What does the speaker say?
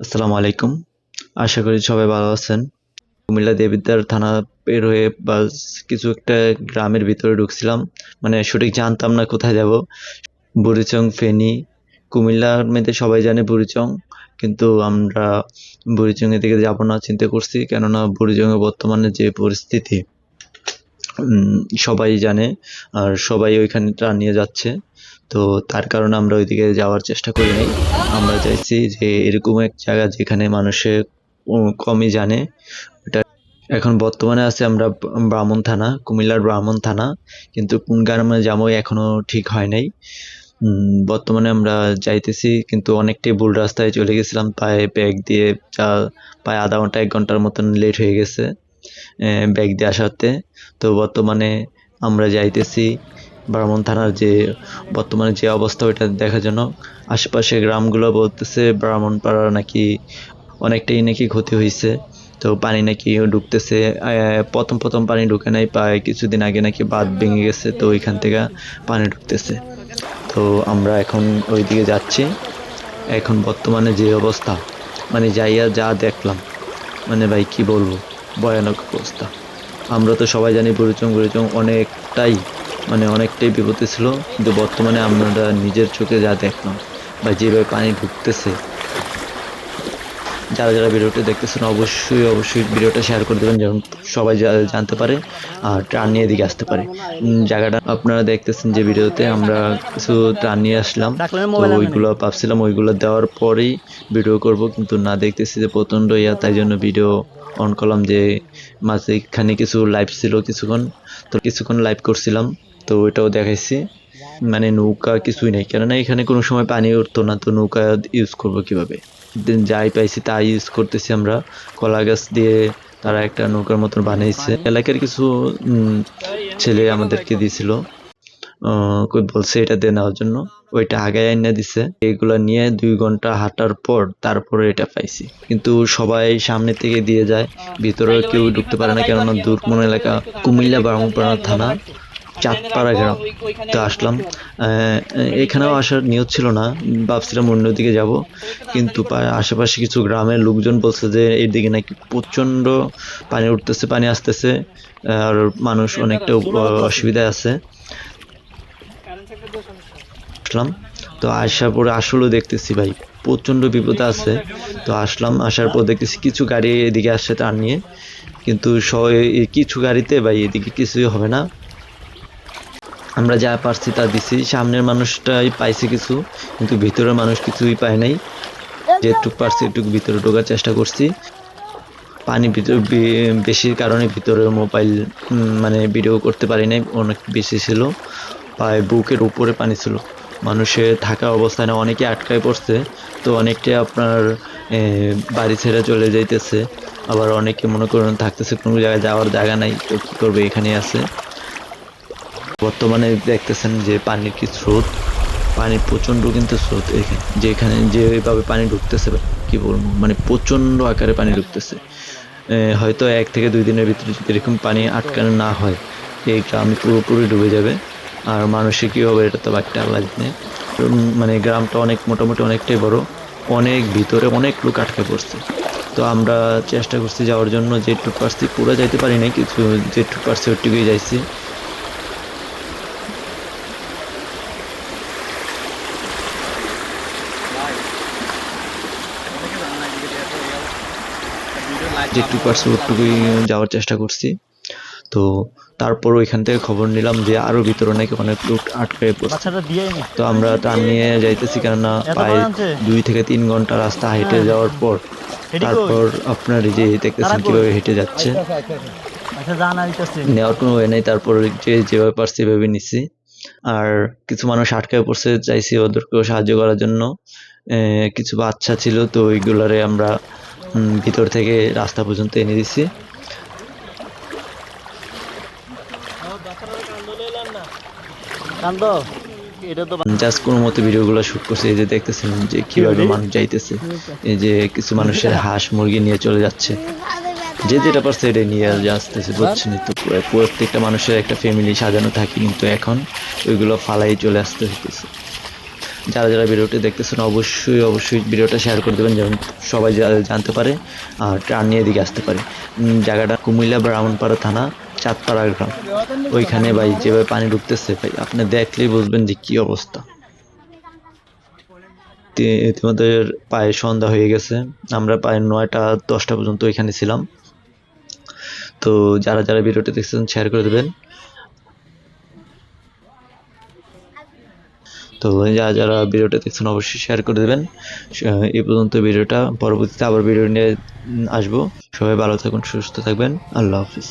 আসসালামু আলাইকুম। আশা করি সবাই ভালো আছেন। কুমিল্লা দেবিদ্বার থানা বের হয়ে বাস কিছু একটা গ্রামের ভিতরে ঢুকছিলাম। মানে সঠিক জানতাম না কোথায় যাব। বুড়িচং, ফেনী, কুমিল্লার মধ্যে সবাই জানে বুড়িচং, কিন্তু আমরা বুড়িচংয়ের দিকে যাব না, চিন্তা করছি। কেননা বুড়িচংয়ে বর্তমানে যে পরিস্থিতি সবাই জানে, আর সবাই ওইখানটা নিয়ে যাচ্ছে। তো তার কারণে আমরা ওইদিকে যাওয়ার চেষ্টা করি নাই। আমরা চাইছি যে এরকম এক জায়গা যেখানে মানুষে কমই জানে। এটা এখন বর্তমানে আছে আমরা ব্রাহ্মণ থানা, কুমিল্লার ব্রাহ্মণ থানা। কিন্তু কোন গ্রামে যাব এখনও ঠিক হয় নাই। বর্তমানে আমরা যাইতেছি, কিন্তু অনেকটাই ভুল রাস্তায় চলে গেছিলাম। পায়ে ব্যাগ দিয়ে যা প্রায় আধা ঘণ্টা, এক ঘণ্টার মতন লেট হয়ে গেছে। ব্যাগ দিয়ে আসাতে তো বর্তমানে আমরা যাইতেছি ব্রাহ্মণ থানার যে, বর্তমানে যে অবস্থা ওইটা দেখার জন্য। আশেপাশে গ্রামগুলো বলতেছে ব্রাহ্মণপাড়া নাকি অনেকটাই নাকি ক্ষতি হয়েছে তো পানি নাকি ঢুকতেছে। প্রথম প্রথম পানি ঢুকে নাই, প্রায় কিছুদিন আগে নাকি বাঁধ ভেঙে গেছে, তো ওইখান থেকে পানি ঢুকতেছে। তো আমরা এখন ওইদিকে যাচ্ছি। এখন বর্তমানে যে অবস্থা মানে যাইয়া যা দেখলাম মানে ভাই কি বলব? ভয়ানক অবস্থা। আমরা তো সবাই জানি বুড়িচং বুড়িচং অনেকটাই মানে অনেকটাই বিপদে ছিল, কিন্তু বর্তমানে আমরা নিজের চোখে যা দেখলাম, বা যেভাবে পানি ঢুকতেছে যারা যারা ভিডিওটা দেখতেছেন অবশ্যই অবশ্যই ভিডিওটা শেয়ার করে দেবেন যেন সবাই জানতে পারে আর ট্রান নিয়ে এদিকে আসতে পারে। জায়গাটা আপনারা দেখতেছেন যে ভিডিওতে আমরা কিছু ট্রান নিয়ে আসলাম। তো ওইগুলো ভাবছিলাম ওইগুলো দেওয়ার পরেই ভিডিও করব কিন্তু না দেখতেছি যে প্রচণ্ড ইয়া তাই জন্য ভিডিও অন করলাম যে মাঝখানে কিছু লাইভ ছিল কিছুক্ষণ। তো কিছুক্ষণ লাইভ করছিলাম তো ওইটাও দেখাইছি। মানে নৌকা কিছুই নেই কেননা এখানে কোনো সময় পানি উঠতো না তো নৌকা ইউজ করব কীভাবে? যাই পাইছি তাই ইউজ করতেছি আমরা। কলা গাছ দিয়ে তারা একটা নৌকার মতন বানিয়েছে এলাকার কিছু ছেলে আমাদেরকে দিয়েছিল। বলছে এটা দিয়ে নেওয়ার জন্য। ওইটা আগে এনে দিছে। এগুলা নিয়ে দুই ঘণ্টা হাঁটার পর তারপরে এটা পাইছি। কিন্তু সবাই সামনে থেকে দিয়ে যায়। ভিতরে কেউ ঢুকতে পারে না, কেননা দূরমন এলাকা, কুমিল্লা বারমপাড়া থানা। চাঁদপাড়া গ্রাম তো আসলাম। এখানেও আসার নিয়ত ছিল না। ভাবছিলাম অন্যদিকে যাব। কিন্তু আশেপাশে কিছু গ্রামের লোকজন বলছে যে এইদিকে নাকি প্রচণ্ড পানি উঠতেছে, পানি আসতেছে। আর মানুষ অনেকটা অসুবিধায় আছে। আসলাম। তো আসার পরে আসলেও দেখতেছি ভাই, প্রচণ্ড বিপদে আছে। তো আসলাম, আসার পর দেখতেছি কিছু গাড়ি এদিকে আসছে তার নিয়ে। কিন্তু কিছু গাড়িতে ভাই এদিকে কিছুই হবে না। আমরা যা পারছি তা দিছি। সামনের মানুষটাই পাইছে কিছু, কিন্তু ভিতরের মানুষ কিছুই পায় নাই। যেটুক পারছি একটু ভিতরে ঢোকার চেষ্টা করছি। পানি ভিতরে বেশির কারণে ভিতরে মোবাইল মানে ভিডিও করতে পারি নাই, অনেক বেশি ছিল। প্রায় বুকের উপরে পানি ছিল। মানুষের থাকা অবস্থায় না, অনেকে আটকায় পড়ছে। তো অনেকটাই আপনার বাড়ি ছেড়ে চলে যাইতেছে। আবার অনেকে মনে করেন থাকতেছে, কোনো জায়গায় যাওয়ার জায়গা নাই, তো কী করবে, এখানেই আছে। বর্তমানে দেখতেছেন যে পানির কি স্রোত? পানির প্রচণ্ড কিন্তু স্রোত এখানে যেখানে যেভাবে পানি ঢুকতেছে, কি বলব মানে প্রচণ্ড আকারে পানি ঢুকতেছে। হয়তো এক থেকে দুই দিনের ভিতরে যদি এরকম পানি আটকানো না হয়, এই গ্রাম পুরোপুরি ডুবে যাবে। আর মানুষের কী হবে, এটা তো একটা আল্লাহ জানে। মানে গ্রামটা অনেক, মোটামুটি অনেকটাই বড়। অনেক ভিতরে অনেক লোক আটকে পড়ছে। তো আমরা চেষ্টা করছি যাওয়ার জন্য, যেটুকু পারছি, পুরো যাইতে পারি নাই, কিছু যেটুকু পারছি ওটুকুই যাইছি। যেটুকু পারছি ওটুকুই যাওয়ার চেষ্টা করছি। তো তারপর ওইখান থেকে খবর নিলাম যে আরও ভিতরে নাকি অনেক লোক আটকে পড়ছে। তো আমরা টান নিয়ে যাইতেছি কেননা প্রায় দুই থেকে তিন ঘণ্টা রাস্তা হেঁটে যাওয়ার পর তারপর আপনার যে দেখতেছেন কীভাবে হেঁটে যাচ্ছে। আচ্ছা জান আইতাছে নেওয়ার কোনো ওয়ে নেই তারপর যে যেভাবে পারছি ভেবে নিছি। আর কিছু মানুষ আটকায় পড়ছে চাইছি ওদেরকেও সাহায্য করার জন্য। কিছু বাচ্চা ছিল তো ওইগুলারে আমরা ভিতর থেকে রাস্তা পর্যন্ত এনে এটা জাস্ট কোনো মতো ভিডিওগুলো শুট করছে, এই যে দেখতেছেন যে কীভাবে মানুষ যাইতেছে। এই যে কিছু মানুষের হাঁস মুরগি নিয়ে চলে যাচ্ছে। যে যেটা পারছে এটা নিয়ে আসতেছে বুঝছেন? তো প্রত্যেকটা মানুষের একটা ফ্যামিলি সাজানো থাকে কিন্তু এখন ওইগুলো ফালাই চলে আসতে হইতেছে। যারা যারা ভিডিওটি দেখতেছেন, অবশ্যই অবশ্যই ভিডিওটা শেয়ার করে দেবেন যেমন সবাই জানতে পারে আর ট্রান নিয়ে এদিকে আসতে পারে। জায়গাটা কুমিল্লা ব্রাহ্মণপাড়া থানা, চাঁদপাড়া গ্রাম। ওইখানে ভাই যেভাবে পানি ঢুকতেছে ভাই, আপনি দেখলেই বুঝবেন যে কী অবস্থা। ইতিমধ্যে প্রায় সন্ধ্যা হয়ে গেছে, আমরা প্রায় নয়টা, দশটা পর্যন্ত ওইখানে ছিলাম। তো যারা যারা ভিডিওটি দেখছেন শেয়ার করে দেবেন। তো যারা যারা ভিডিওটা দেখছেন অবশ্যই শেয়ার করে দেবেন। এ পর্যন্ত ভিডিওটা, পরবর্তীতে আবার ভিডিও নিয়ে আসব। সবাই ভালো থাকুন, সুস্থ থাকবেন। আল্লাহ হাফিজ।